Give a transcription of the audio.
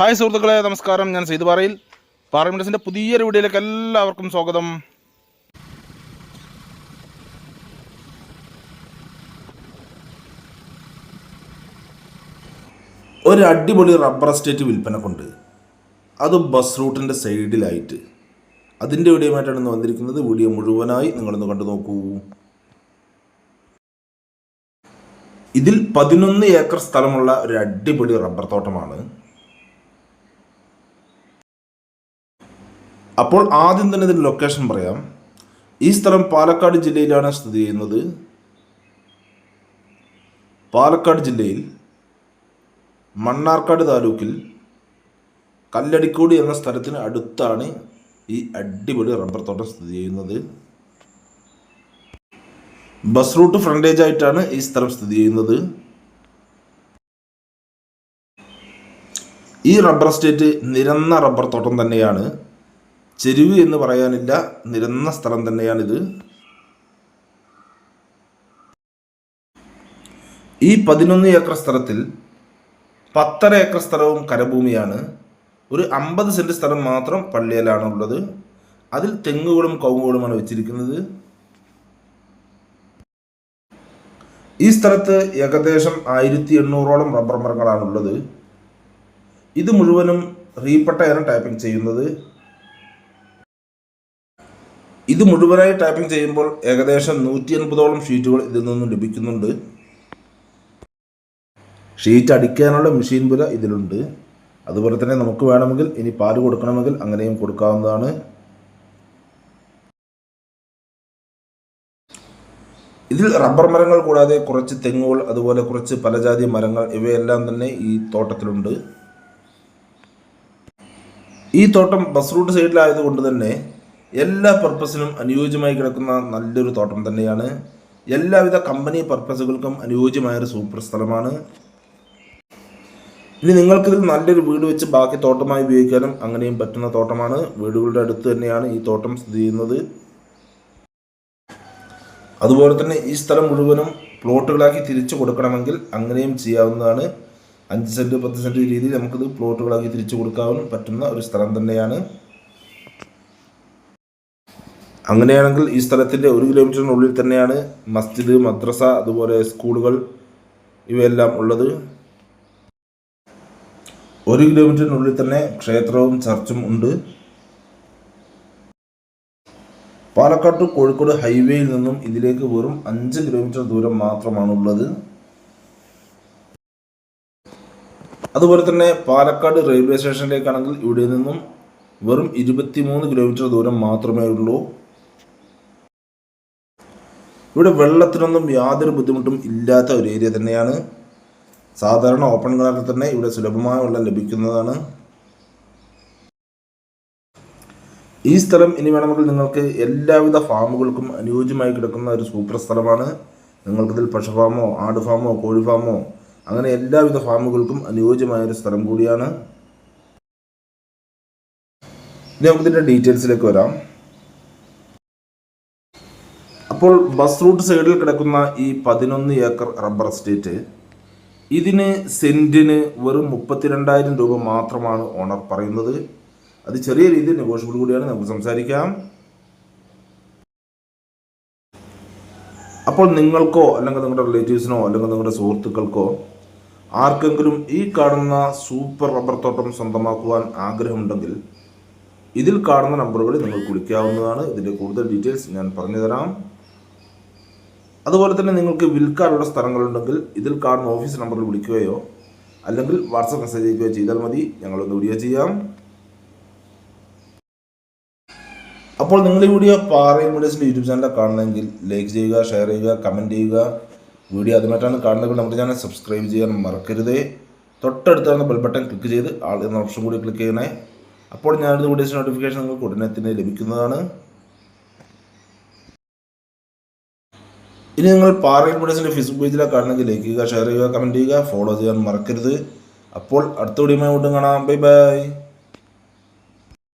Hi സുഹൃത്തുക്കളെ നമസ്കാരം. ഞാൻ സെയ്ത് പാറയിൽ. പാർലമെന്റസിന്റെ പുതിയൊരു വീഡിയോയിലേക്ക് എല്ലാവർക്കും സ്വാഗതം. ഒരു അടിപൊളി റബ്ബർ എസ്റ്റേറ്റ് കൊണ്ട് അത് ബസ് റൂട്ടിന്റെ സൈഡിലായിട്ട് അതിന്റെ വീഡിയോയുമായിട്ടാണ് വന്നിരിക്കുന്നത്. വീഡിയോ മുഴുവനായി നിങ്ങളൊന്ന് കണ്ടു നോക്കൂ. ഇതിൽ പതിനൊന്ന് ഏക്കർ സ്ഥലമുള്ള ഒരു അടിപൊളി റബ്ബർ തോട്ടമാണ്. അപ്പോൾ ആദ്യം തന്നെ ഇതിന്റെ ലൊക്കേഷൻ പറയാം. ഈ സ്ഥലം പാലക്കാട് ജില്ലയിലാണ് സ്ഥിതി ചെയ്യുന്നത്. പാലക്കാട് ജില്ലയിൽ മണ്ണാർക്കാട് താലൂക്കിൽ കല്ലടിക്കോട് എന്ന സ്ഥലത്തിന് അടുത്താണ് ഈ അടിപൊളി റബ്ബർ തോട്ടം സ്ഥിതി ചെയ്യുന്നത്. ബസ് റൂട്ട് ഫ്രണ്ടേജ് ആയിട്ടാണ് ഈ സ്ഥലം സ്ഥിതി ചെയ്യുന്നത്. ഈ റബ്ബർ എസ്റ്റേറ്റ് നിരന്ന റബ്ബർ തോട്ടം തന്നെയാണ്. ചെരുവ് എന്ന് പറയാനില്ല നിരന്ന സ്ഥലം തന്നെയാണിത്. ഈ പതിനൊന്ന് ഏക്കർ സ്ഥലത്തിൽ പത്തര ഏക്കർ സ്ഥലവും കരഭൂമിയാണ്. ഒരു അമ്പത് സെന്റ് സ്ഥലം മാത്രം പള്ളിയിലാണ് ഉള്ളത് അതിൽ തെങ്ങുകളും കവുങ്ങുകളുമാണ് വെച്ചിരിക്കുന്നത്. ഈ സ്ഥലത്ത് ഏകദേശം ആയിരത്തി എണ്ണൂറോളം റബ്ബർ മരങ്ങളാണുള്ളത്. ഇത് മുഴുവനും റീപ്പട്ടയാണ് ടൈപ്പിംഗ് ചെയ്യുന്നത്. ഇത് മുഴുവനായി ടൈപ്പിംഗ് ചെയ്യുമ്പോൾ ഏകദേശം നൂറ്റി എൺപതോളം ഷീറ്റുകൾ ഇതിൽ നിന്നും ലഭിക്കുന്നുണ്ട്. ഷീറ്റ് അടിക്കാനുള്ള മെഷീൻ വില ഇതിലുണ്ട്. അതുപോലെ തന്നെ നമുക്ക് വേണമെങ്കിൽ ഇനി പാൽ കൊടുക്കണമെങ്കിൽ അങ്ങനെയും കൊടുക്കാവുന്നതാണ്. ഇതിൽ റബ്ബർ മരങ്ങൾ കൂടാതെ കുറച്ച് തെങ്ങുകൾ അതുപോലെ കുറച്ച് പലജാതി മരങ്ങൾ ഇവയെല്ലാം തന്നെ ഈ തോട്ടത്തിലുണ്ട്. ഈ തോട്ടം ബസ് റൂട്ട് സൈഡിലായതുകൊണ്ട് തന്നെ എല്ലാ പർപ്പസിനും അനുയോജ്യമായി കിടക്കുന്ന നല്ലൊരു തോട്ടം തന്നെയാണ്. എല്ലാവിധ കമ്പനി പർപ്പസുകൾക്കും അനുയോജ്യമായൊരു സൂപ്പർ സ്ഥലമാണ്. ഇനി നിങ്ങൾക്കിതിൽ നല്ലൊരു വീട് വെച്ച് ബാക്കി തോട്ടമായി ഉപയോഗിക്കാനും അങ്ങനെയും പറ്റുന്ന തോട്ടമാണ്. വീടുകളുടെ അടുത്ത് തന്നെയാണ് ഈ തോട്ടം സ്ഥിതി ചെയ്യുന്നത്. അതുപോലെ തന്നെ ഈ സ്ഥലം മുഴുവനും പ്ലോട്ടുകളാക്കി തിരിച്ചു കൊടുക്കണമെങ്കിൽ അങ്ങനെയും ചെയ്യാവുന്നതാണ്. അഞ്ച് സെന്റ് പത്ത് സെന്റ് രീതിയിൽ നമുക്കിത് പ്ലോട്ടുകളാക്കി തിരിച്ചു കൊടുക്കാവുന്ന പറ്റുന്ന ഒരു സ്ഥലം തന്നെയാണ്. അങ്ങനെയാണെങ്കിൽ ഈ സ്ഥലത്തിന്റെ ഒരു കിലോമീറ്ററിനുള്ളിൽ തന്നെയാണ് മസ്ജിദ് മദ്രസ അതുപോലെ സ്കൂളുകൾ ഇവയെല്ലാം ഉള്ളത്. ഒരു കിലോമീറ്ററിനുള്ളിൽ തന്നെ ക്ഷേത്രവും ചർച്ചും ഉണ്ട്. പാലക്കാട് കോഴിക്കോട് ഹൈവേയിൽ നിന്നും ഇതിലേക്ക് വെറും അഞ്ച് കിലോമീറ്റർ ദൂരം മാത്രമാണ് ഉള്ളത് അതുപോലെ തന്നെ പാലക്കാട് റെയിൽവേ സ്റ്റേഷനിലേക്കാണെങ്കിൽ ഇവിടെ നിന്നും വെറും ഇരുപത്തിമൂന്ന് കിലോമീറ്റർ ദൂരം മാത്രമേ ഉള്ളൂ. ഇവിടെ വെള്ളത്തിനൊന്നും യാതൊരു ബുദ്ധിമുട്ടും ഇല്ലാത്ത ഒരു ഏരിയ തന്നെയാണ്. സാധാരണ ഓപ്പൺ കിണറിൽ തന്നെ ഇവിടെ സുലഭമായ വെള്ളം ലഭിക്കുന്നതാണ്. ഈ സ്ഥലം ഇനി വേണമെങ്കിൽ നിങ്ങൾക്ക് എല്ലാവിധ ഫാമുകൾക്കും അനുയോജ്യമായി കിടക്കുന്ന ഒരു സൂപ്പർ സ്ഥലമാണ്. നിങ്ങൾക്കിതിൽ പശു ഫാമോ ആട് ഫാമോ കോഴി ഫാമോ അങ്ങനെ എല്ലാവിധ ഫാമുകൾക്കും അനുയോജ്യമായ ഒരു സ്ഥലം കൂടിയാണ്. ഇനി നമുക്കിതിന്റെ ഡീറ്റെയിൽസിലേക്ക് വരാം. അപ്പോൾ ബസ് റൂട്ട് സൈഡിൽ കിടക്കുന്ന ഈ പതിനൊന്ന് ഏക്കർ റബ്ബർ എസ്റ്റേറ്റ് ഇതിന് സെന്റിന് വെറും മുപ്പത്തിരണ്ടായിരം രൂപ മാത്രമാണ് ഓണർ പറയുന്നത്. അത് ചെറിയ രീതിയിൽ നെഗോഷ്യബിൾ കൂടിയാണ്. നമുക്ക് സംസാരിക്കാം. അപ്പോൾ നിങ്ങൾക്കോ അല്ലെങ്കിൽ നിങ്ങളുടെ റിലേറ്റീവ്സിനോ അല്ലെങ്കിൽ നിങ്ങളുടെ സുഹൃത്തുക്കൾക്കോ ആർക്കെങ്കിലും ഈ കാണുന്ന സൂപ്പർ റബ്ബർ തോട്ടം സ്വന്തമാക്കുവാൻ ആഗ്രഹമുണ്ടെങ്കിൽ ഇതിൽ കാണുന്ന നമ്പറുകളിൽ നിങ്ങൾക്ക് വിളിക്കാവുന്നതാണ്. ഇതിന്റെ കൂടുതൽ ഡീറ്റെയിൽസ് ഞാൻ പറഞ്ഞു തരാം അതുപോലെ തന്നെ നിങ്ങൾക്ക് വിൽക്കാനുള്ള സ്ഥലങ്ങളുണ്ടെങ്കിൽ ഇതിൽ കാണുന്ന ഓഫീസ് നമ്പറിൽ വിളിക്കുകയോ അല്ലെങ്കിൽ വാട്സപ്പ് മെസ്സേജ് അയക്കുകയോ ചെയ്താൽ മതി. ഞങ്ങളൊന്ന് വീഡിയോ ചെയ്യാം. അപ്പോൾ നിങ്ങൾ ഈ വീഡിയോ പാറയിൽ മീഡിയസിന്റെ യൂട്യൂബ് ചാനലിൽ കാണണമെങ്കിൽ ലൈക്ക് ചെയ്യുക ഷെയർ ചെയ്യുക കമന്റ് ചെയ്യുക. വീഡിയോ അതുമായിട്ടാണ് കാണുന്നതെങ്കിൽ നമ്മുടെ ചാനൽ സബ്സ്ക്രൈബ് ചെയ്യാൻ മറക്കരുത്. തൊട്ടടുത്താകുന്ന ബെൽ ബട്ടൺ ക്ലിക്ക് ചെയ്ത് ആൾ എന്ന ഓപ്ഷൻ കൂടി ക്ലിക്ക് ചെയ്യണേ. അപ്പോൾ ഞാനിത് വീഡിയോസ് നോട്ടിഫിക്കേഷൻ നിങ്ങൾക്ക് ഉടനെ തന്നെ ലഭിക്കുന്നതാണ്. ഇനി നിങ്ങൾ പാറയിൽ മീഡിയസിന്റെ ഫേസ്ബുക്ക് പേജിലാണ് കാണണമെങ്കിൽ ലൈക്ക് ചെയ്യുക ഷെയർ ചെയ്യുക കമന്റ് ചെയ്യുക ഫോളോ ചെയ്യാൻ മറക്കരുത്. അപ്പോൾ അടുത്ത വീഡിയോ കാണാം. Bye bye